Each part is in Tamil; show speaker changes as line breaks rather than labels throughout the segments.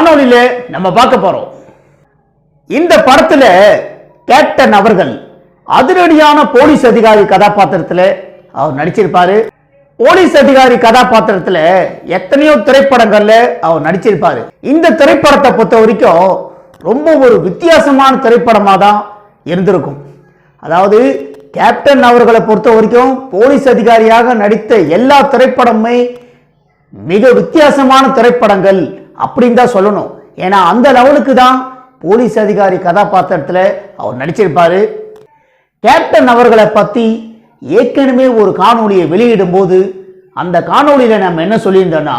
காணொலியில நம்ம பார்க்க போறோம். இந்த படத்துல கேப்டன் அவர்கள் அதிரடியான போலீஸ் அதிகாரி கதாபாத்திரத்துல அவர் நடிச்சிருப்பாரு. போலீஸ் அதிகாரி கதாபாத்திரத்துல எத்தனையோ திரைப்படங்கள்ல அவர் நடிச்சிருப்பாரு. இந்த திரைப்படத்தை பொறுத்த வரைக்கும் ரொம்ப ஒரு வித்தியாசமான திரைப்படமாக தான் இருந்திருக்கும். அதாவது கேப்டன் அவர்களை பொறுத்த வரைக்கும் போலீஸ் அதிகாரியாக நடித்த எல்லா திரைப்படமுமே மிக வித்தியாசமான திரைப்படங்கள் அப்படின்னு தான் சொல்லணும். ஏன்னா அந்த லெவலுக்கு தான் போலீஸ் அதிகாரி கதாபாத்திரத்தில் அவர் நடிச்சிருப்பார். கேப்டன் அவர்களை பற்றி ஏற்கனவே ஒரு காணொலியை வெளியிடும் போது அந்த காணொலியில் நம்ம என்ன சொல்லியிருந்தோம்னா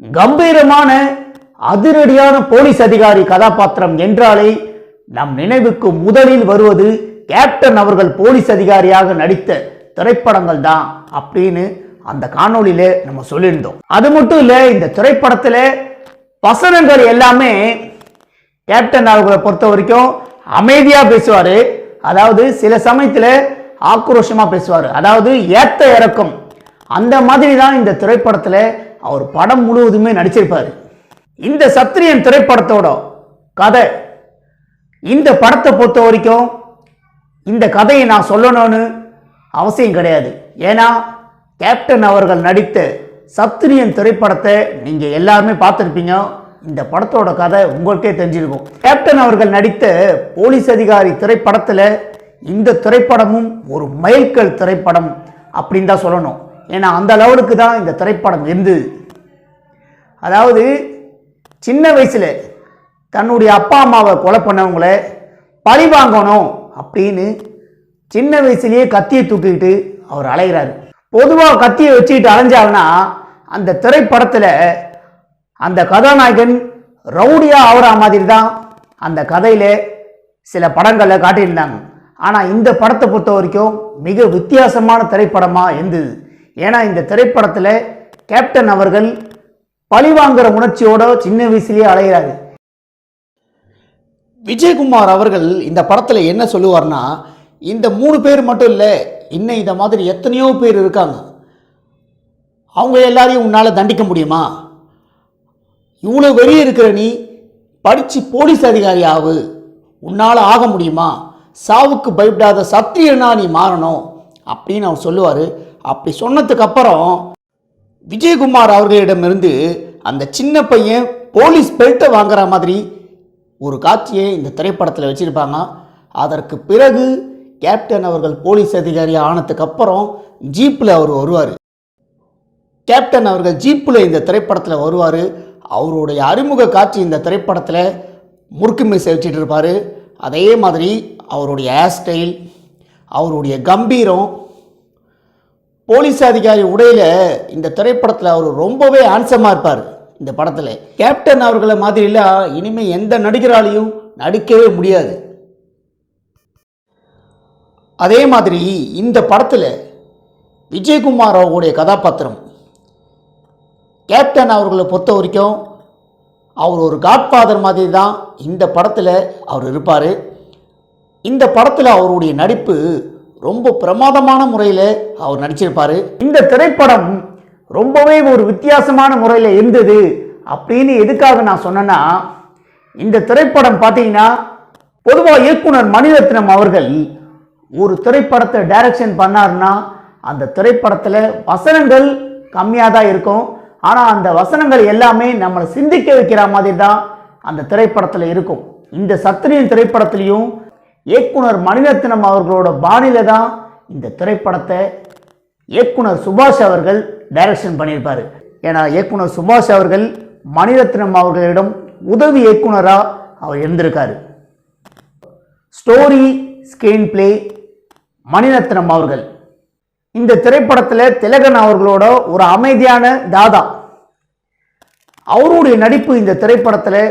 கம்பீரமான அதிரடியான போலீஸ் அதிகாரி கதாபாத்திரம் என்றாலே நம் நினைவுக்கு முதலில் வருவது கேப்டன் அவர்கள் போலீஸ் அதிகாரியாக நடித்த திரைப்படங்கள் தான் அப்படின்னு அந்த காணொளியில நம்ம சொல்லியிருந்தோம். அது மட்டும் இல்லை இந்த திரைப்படத்தில் வசனங்கள் எல்லாமே கேப்டன் அவர்களை பொறுத்த வரைக்கும் அமைதியாக பேசுவார். அதாவது சில சமயத்தில் ஆக்ரோஷமாக பேசுவார். அதாவது ஏத்த இறக்கம். அந்த மாதிரி தான் இந்த திரைப்படத்தில் அவர் படம் முழுவதுமே நடிச்சிருப்பார். இந்த சத்திரியன் திரைப்படத்தோட கதை இந்த படத்தை பொறுத்த வரைக்கும் இந்த கதையை நான் சொல்லணும்னு அவசியம் கிடையாது. ஏன்னா கேப்டன் அவர்கள் நடித்த சப்திரியன் திரைப்படத்தை நீங்கள் எல்லாருமே பார்த்துருப்பீங்க. இந்த படத்தோட கதை உங்களுக்கே தெரிஞ்சிருக்கும். கேப்டன் அவர்கள் நடித்த போலீஸ் அதிகாரி திரைப்படத்தில் இந்த திரைப்படமும் ஒரு மைல்கல் திரைப்படம் அப்படின்னு தான் சொல்லணும். ஏன்னா அந்த லெவலுக்கு தான் இந்த திரைப்படம் இருந்தது அதாவது சின்ன வயசில் தன்னுடைய அப்பா அம்மாவை கொலை பண்ணவங்கள பழி வாங்கணும் அப்படின்னு சின்ன வயசுலேயே கத்தியை தூக்கிக்கிட்டு அவர் அலைகிறாரு பொதுவாக கத்தியை வச்சுக்கிட்டு அலைஞ்சாங்கன்னா அந்த திரைப்படத்தில் அந்த கதாநாயகன் ரவுடியா ஆகிற மாதிரி தான் அந்த கதையில் சில படங்களில் காட்டியிருந்தாங்க. ஆனால் இந்த படத்தை பொறுத்த வரைக்கும் மிக வித்தியாசமான திரைப்படமாக இருந்தது. ஏன்னா இந்த திரைப்படத்தில் கேப்டன் அவர்கள் பழிவாங்கிற உணர்ச்சியோட சின்ன வயசுலேயே அலைகிறாரு விஜயகுமார் அவர்கள் இந்த படத்தில் என்ன சொல்லுவார்னா இந்த மூணு பேர் மட்டும் இல்லை இன்னும் இந்த மாதிரி எத்தனையோ பேர் இருக்காங்க. அவங்க எல்லாரையும் உன்னால் தண்டிக்க முடியுமா? இவ்வளோ வெளியே இருக்கிற நீ படித்து போலீஸ் அதிகாரி ஆகு உன்னால் ஆக முடியுமா? சாவுக்கு பயப்படாத சத்திரியனா நீ மாறணும். அப்படின்னு அவர் சொல்லுவார். அப்படி சொன்னதுக்கு அப்புறம் விஜயகுமார் அவர்களிடமிருந்து அந்த சின்ன பையன் போலீஸ் பெல்ட்டை வாங்குற மாதிரி ஒரு காட்சியை இந்த திரைப்படத்தில் வச்சுருப்பாங்க. அதற்கு பிறகு கேப்டன் அவர்கள் போலீஸ் அதிகாரி ஆனதுக்கப்புறம் ஜீப்பில் அவர் வருவார். கேப்டன் அவர்கள் ஜீப்பில் இந்த திரைப்படத்தில் வருவார். அவருடைய அறிமுக காட்சி இந்த திரைப்படத்தில் முறுக்கு மீசை வச்சுட்டு இருப்பார். அதே மாதிரி அவருடைய ஹேர் ஸ்டைல் அவருடைய கம்பீரம் போலீஸ் அதிகாரி உடையில் இந்த திரைப்படத்தில் அவர் ரொம்பவே ஆன்சமாக இருப்பார் இந்த படத்தில். கேப்டன் அவர்களை மாதிரிலாம் இனிமேல் எந்த நடிகராலையும் நடிக்கவே முடியாது. அதே மாதிரி இந்த படத்தில் விஜயகுமார் அவருடைய கதாபாத்திரம் கேப்டன் அவர்களை பொறுத்த வரைக்கும் அவர் ஒரு காட்ஃபாதர் மாதிரி தான் இந்த படத்தில் அவர் இருப்பார். இந்த படத்தில் அவருடைய நடிப்பு ரொம்ப பிரமாதமான முறையில் அவர் நடிச்சிருப்பார். இந்த திரைப்படம் ரொம்பவே ஒரு வித்தியாசமான முறையில் இருந்தது அப்படின்னு எதுக்காக நான் சொன்னேன்னா இந்த திரைப்படம் பார்த்தீங்கன்னா பொதுவாக இயக்குனர் மணிரத்னம் அவர்கள் ஒரு திரைப்படத்தை டைரக்ஷன் பண்ணாருன்னா அந்த திரைப்படத்தில் வசனங்கள் கம்மியாக தான் இருக்கும். ஆனால் அந்த வசனங்கள் எல்லாமே நம்மளை சிந்திக்க வைக்கிற மாதிரி தான் அந்த திரைப்படத்தில் இருக்கும். இந்த சத்திரியன் திரைப்படத்திலையும் இயக்குனர் மணிரத்னம் அவர்களோட பாணியில் தான் இந்த திரைப்படத்தை இயக்குனர் சுபாஷ் அவர்கள் டைரக்ஷன் பண்ணியிருப்பார். ஏன்னா இயக்குனர் சுபாஷ் அவர்கள் மணிரத்னம் அவர்களிடம் உதவி இயக்குனராக அவர் இருந்திருக்காரு. ஸ்டோரி ஸ்கிரீன் பிளே மணிரத்னம் அவர்கள். இந்த திரைப்படத்தில் திலகன் அவர்களோட ஒரு அமைதியான தாதா. அவருடைய நடிப்பு இந்த திரைப்படத்தில்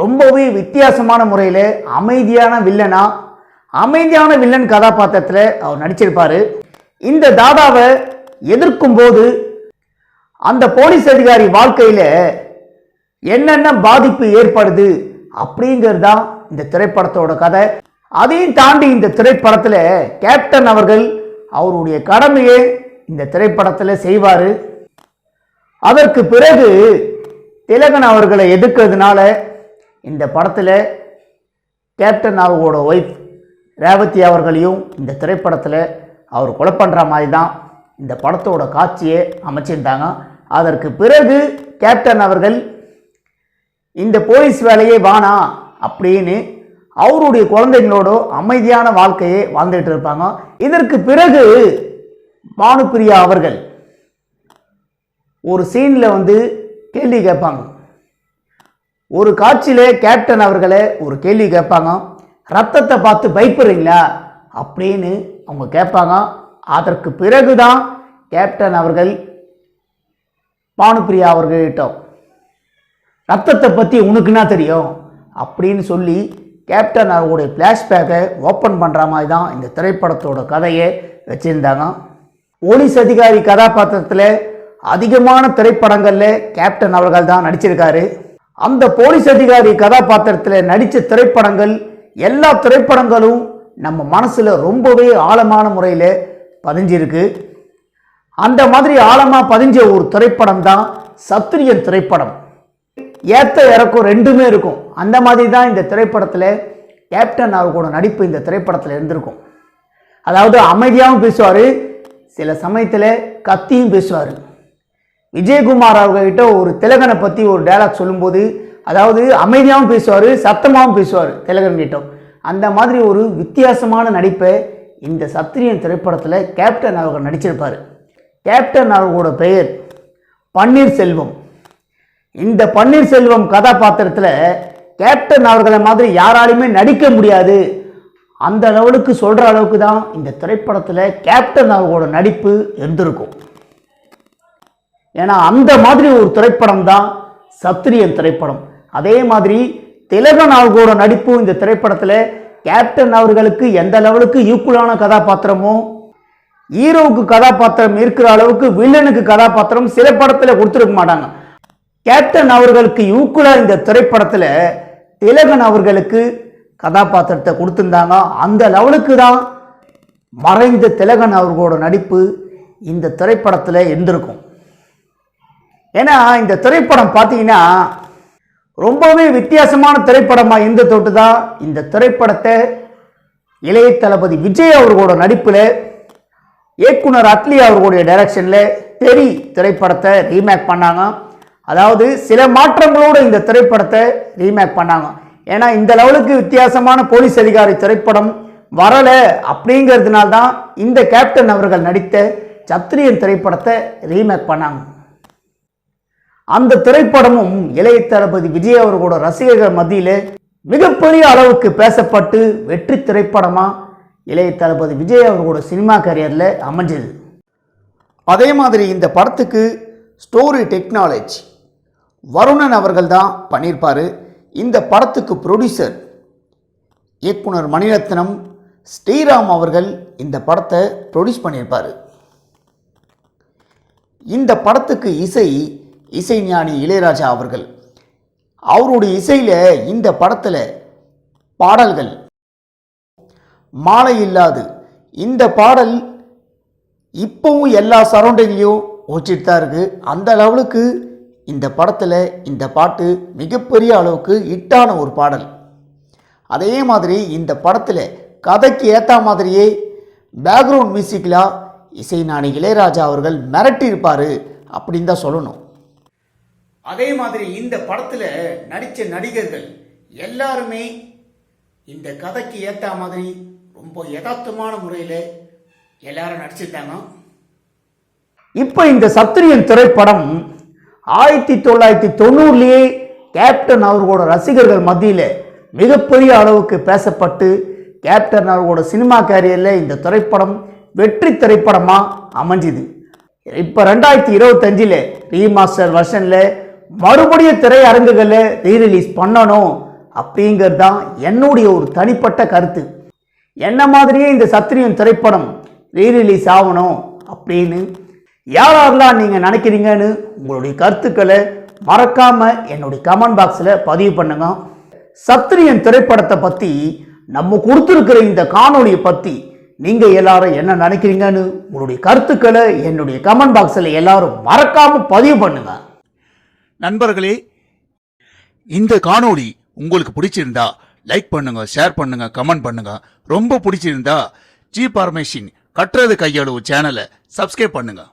ரொம்பவே வித்தியாசமான முறையில் அமைதியான வில்லனா அமைதியான வில்லன் கதாபாத்திரத்தில் அவர் நடிச்சிருப்பார். இந்த தாதாவை எதிர்க்கும் போது அந்த போலீஸ் அதிகாரி வாழ்க்கையில் என்னென்ன பாதிப்பு ஏற்படுது அப்படிங்கிறது தான் இந்த திரைப்படத்தோட கதை. அதையும் தாண்டி இந்த திரைப்படத்தில் கேப்டன் அவர்கள் அவருடைய கடமையை இந்த திரைப்படத்தில் செய்வார். அதற்கு பிறகு திலகன் அவர்களை எதிர்க்கிறதுனால இந்த படத்தில் கேப்டன் அவர்களோட ஒய்ஃப் ரேவதி அவர்களையும் இந்த திரைப்படத்தில் அவர் கொலை பண்ணுற மாதிரி தான் இந்த படத்தோட காட்சியை அமைச்சிருந்தாங்க. அதற்கு பிறகு கேப்டன் அவர்கள் இந்த போலீஸ் வேலையே வானா? அப்படின்னு அவருடைய குழந்தைங்களோட அமைதியான வாழ்க்கையை வாழ்ந்துகிட்டு இருப்பாங்க. இதற்கு பிறகு பானுப்பிரியா அவர்கள் ஒரு சீனில் வந்து கேள்வி கேட்பாங்க. ஒரு காட்சியிலே கேப்டன் அவர்களே ஒரு கேள்வி கேட்பாங்க. ரத்தத்தை பார்த்து பயப்படுறீங்களா? அப்படின்னு அவங்க கேட்பாங்க. அதற்கு பிறகுதான் கேப்டன் அவர்கள் பானுப்பிரியா அவர்களிட்ட ரத்தத்தை பற்றி உனக்குன்னா தெரியும் அப்படின்னு சொல்லி கேப்டன் அவங்களுடைய ஃப்ளாஷ்பேக்கை ஓப்பன் பண்ணுற மாதிரி தான் இந்த திரைப்படத்தோட கதையை வச்சுருந்தாங்க. போலீஸ் அதிகாரி கதாபாத்திரத்தில் அதிகமான திரைப்படங்களில் கேப்டன் அவர்கள் தான் நடிச்சிருக்காரு. அந்த போலீஸ் அதிகாரி கதாபாத்திரத்தில் நடித்த திரைப்படங்கள் எல்லா திரைப்படங்களும் நம்ம மனசில் ரொம்பவே ஆழமான முறையில் பதிஞ்சிருக்கு. அந்த மாதிரி ஆழமாக பதிஞ்ச ஒரு திரைப்படம் தான் சத்திரியன் திரைப்படம். ஏத்த இறக்கம் ரெண்டுமே இருக்கும். அந்த மாதிரி தான் இந்த திரைப்படத்தில் கேப்டன் அவர்களோட நடிப்பு இந்த திரைப்படத்தில் இருந்திருக்கும். அதாவது அமைதியாகவும் பேசுவார் சில சமயத்தில் கத்தியும் பேசுவார். விஜயகுமார் அவர்கிட்ட ஒரு திலகனை பற்றி ஒரு டைலாக் சொல்லும்போது அதாவது அமைதியாகவும் பேசுவார் சத்தமாகவும் பேசுவார் திலகன் கிட்ட. அந்த மாதிரி ஒரு வித்தியாசமான நடிப்பை இந்த சத்திரியன் திரைப்படத்தில் கேப்டன் அவர்கள் நடிச்சிருப்பார். கேப்டன் அவர்களோட பெயர் பன்னீர்செல்வம். இந்த பன்னீர்செல்வம் கதாபாத்திரத்தில் கேப்டன் அவர்களை மாதிரி யாராலையுமே நடிக்க முடியாது. அந்த லெவலுக்கு சொல்கிற அளவுக்கு தான் இந்த திரைப்படத்தில் கேப்டன் அவர்களோட நடிப்பு இருந்திருக்கும். ஏன்னா அந்த மாதிரி ஒரு திரைப்படம் தான் சத்திரியன் திரைப்படம். அதே மாதிரி திலகன் அவர்களோட நடிப்பு இந்த திரைப்படத்தில் கேப்டன் அவர்களுக்கு எந்த லெவலுக்கு ஈக்குவலான கதாபாத்திரமோ ஹீரோவுக்கு கதாபாத்திரம் இருக்கிற அளவுக்கு வில்லனுக்கு கதாபாத்திரம் சில படத்தில் கொடுத்துருக்க மாட்டாங்க. கேப்டன் அவர்களுக்கு ஈக்குவலாக இந்த திரைப்படத்தில் திலகன் அவர்களுக்கு கதாபாத்திரத்தை கொடுத்துருந்தாங்க. அந்த லெவலுக்கு தான் மறைந்த திலகன் அவர்களோட நடிப்பு இந்த திரைப்படத்தில் இருந்திருக்கும். ஏன்னா இந்த திரைப்படம் பார்த்தீங்கன்னா ரொம்பவே வித்தியாசமான திரைப்படமாக இருந்த தொட்டு தான் இந்த திரைப்படத்தை இளைய தளபதி விஜய் அவர்களோட நடிப்பில் இயக்குனர் அட்லி அவர்களுடைய டைரக்ஷனில் தெரி திரைப்படத்தை ரீமேக் பண்ணாங்க. அதாவது சில மாற்றங்களோடு இந்த திரைப்படத்தை ரீமேக் பண்ணாங்க. ஏன்னா இந்த லெவலுக்கு வித்தியாசமான போலீஸ் அதிகாரி திரைப்படம் வரலை அப்படிங்கிறதுனால தான் இந்த கேப்டன் அவர்கள் நடித்த சத்திரியன் திரைப்படத்தை ரீமேக் பண்ணாங்க. அந்த திரைப்படமும் இளைய தளபதி விஜய் அவர்களோட ரசிகர்கள் மத்தியில் மிகப்பெரிய அளவுக்கு பேசப்பட்டு வெற்றி திரைப்படமாக இளைய தளபதி விஜய் அவர்களோட சினிமா கரியரில் அமைஞ்சது. அதே மாதிரி இந்த படத்துக்கு ஸ்டோரி டெக்னாலஜி வருணன் அவர்கள் தான் பண்ணியிருப்பார். இந்த படத்துக்கு ப்ரொடியூசர் இயக்குனர் மணிரத்னம் ஸ்ரீராம் அவர்கள் இந்த படத்தை ப்ரொடியூஸ் பண்ணியிருப்பார். இந்த படத்துக்கு இசை இசைஞானி இளையராஜா அவர்கள். அவருடைய இசையில் இந்த படத்தில் பாடல்கள் மாலை இல்லாது இந்த பாடல் இப்போவும் எல்லா சரௌண்டிங்லேயும் ஓச்சிட்டு தான் இருக்குது அந்த லெவலுக்கு இந்த படத்தில் இந்த பாட்டு மிகப்பெரிய அளவுக்கு ஹிட்டான ஒரு பாடல். அதே மாதிரி இந்த படத்தில் கதைக்கு ஏற்ற மாதிரியே பேக்ரவுண்ட் மியூசிக்கலாக இசை இளையராஜா அவர்கள் மிரட்டியிருப்பார் அப்படின்னு தான் சொல்லணும். அதே மாதிரி இந்த படத்தில் நடித்த நடிகர்கள் எல்லாருமே இந்த கதைக்கு ஏற்ற மாதிரி ரொம்ப யதார்த்தமான முறையில் எல்லாரும் நடிச்சிருந்தாங்க இப்போ இந்த சத்திரியன் திரைப்படம் ஆயிரத்தி தொள்ளாயிரத்தி தொண்ணூறுலேயே கேப்டன் அவர்களோட ரசிகர்கள் மத்தியில் மிகப்பெரிய அளவுக்கு பேசப்பட்டு கேப்டன் அவர்களோட சினிமா கேரியரில் இந்த திரைப்படம் வெற்றி திரைப்படமாக அமைஞ்சுது. இப்போ ரெண்டாயிரத்தி இருபத்தஞ்சில் ரீமாஸ்டர் வருஷனில் மறுபடியும் திரையரங்குகளில் ரீரிலீஸ் பண்ணணும் அப்படிங்கிறது தான் என்னுடைய ஒரு தனிப்பட்ட கருத்து. என்ன மாதிரியே இந்த சத்திரியன் திரைப்படம் ரீரிலீஸ் ஆகணும் அப்படின்னு யாரெல்லாம் நீங்கள் நினைக்கிறீங்கன்னு உங்களுடைய கருத்துக்களை மறக்காமல் என்னுடைய கமெண்ட் பாக்ஸில் பதிவு பண்ணுங்க. சத்திரியன் திரைப்படத்தை பற்றி நம்ம கொடுத்துருக்கிற இந்த காணொலியை பற்றி நீங்கள் எல்லாரும் என்ன நினைக்கிறீங்கன்னு உங்களுடைய கருத்துக்களை என்னுடைய கமெண்ட் பாக்ஸில் எல்லாரும் மறக்காமல் பதிவு பண்ணுங்க.
நண்பர்களே இந்த காணொலி உங்களுக்கு பிடிச்சிருந்தா லைக் பண்ணுங்க ஷேர் பண்ணுங்க கமெண்ட் பண்ணுங்க. ரொம்ப பிடிச்சிருந்தா ஜி பார்மேஷின் கட்டுறது கையளவு சேனலை சப்ஸ்கிரைப் பண்ணுங்கள்